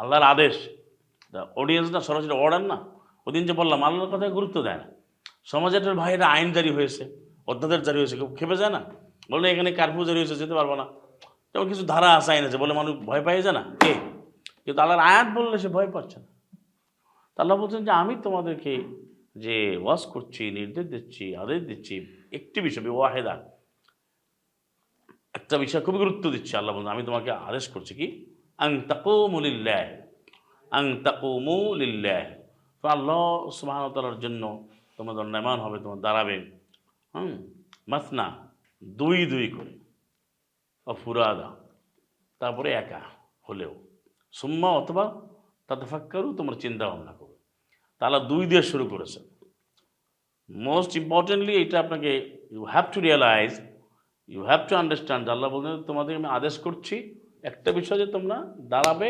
আল্লাহর আদেশ। অডিয়েন্স না সরাসরি অর্ডার না। ওদিন যে বললাম, আল্লাহর কথায় গুরুত্ব দেয় না। সমাজের ভাই আইন জারি হয়েছে, অধ্যাদেশ জারি হয়েছে, কেউ খেপে যায় না। বলে এখানে কার্ফিউ জারি হয়েছে, যেতে পারব না। যেমন কিছু ধারা আছে আইন আছে বলে মানুষ ভয় পাই যায় না, কে? কিন্তু আল্লাহর আয়াত বললে সে ভয় পাচ্ছে না। আল্লাহ বলছেন যে, আমি তোমাদেরকে যে ওয়াজ করছি, নির্দেশ দিচ্ছি, আদেশ দিচ্ছি, একটি বিষয় ওয়াহেদা একটা বিষয় খুবই গুরুত্ব দিচ্ছি, আল্লাহ বলছেন, আমি তোমাকে আদেশ করছি কি? আং তাকুমুলিল্লাহ আং তাকুমুলিল্লাহ আল্লাহ সুবাহতালার জন্য তোমাদের নেমান হবে, তোমার দাঁড়াবে। হুম, মাসনা, দুই দুই করে। অফুরাদা, তারপরে একা হলেও। সুম্মা অথবা তাতে ফাক্কারও তোমার চিন্তা ভাবনা করবে তাহলে দুই দিয়ে শুরু করেছে। মোস্ট ইম্পর্টেন্টলি এটা আপনাকে you have to realise you have to understand Allah বলতে তোমাদের আমি আদেশ করছি একটা বিষয় যে তোমরা দাঁড়াবে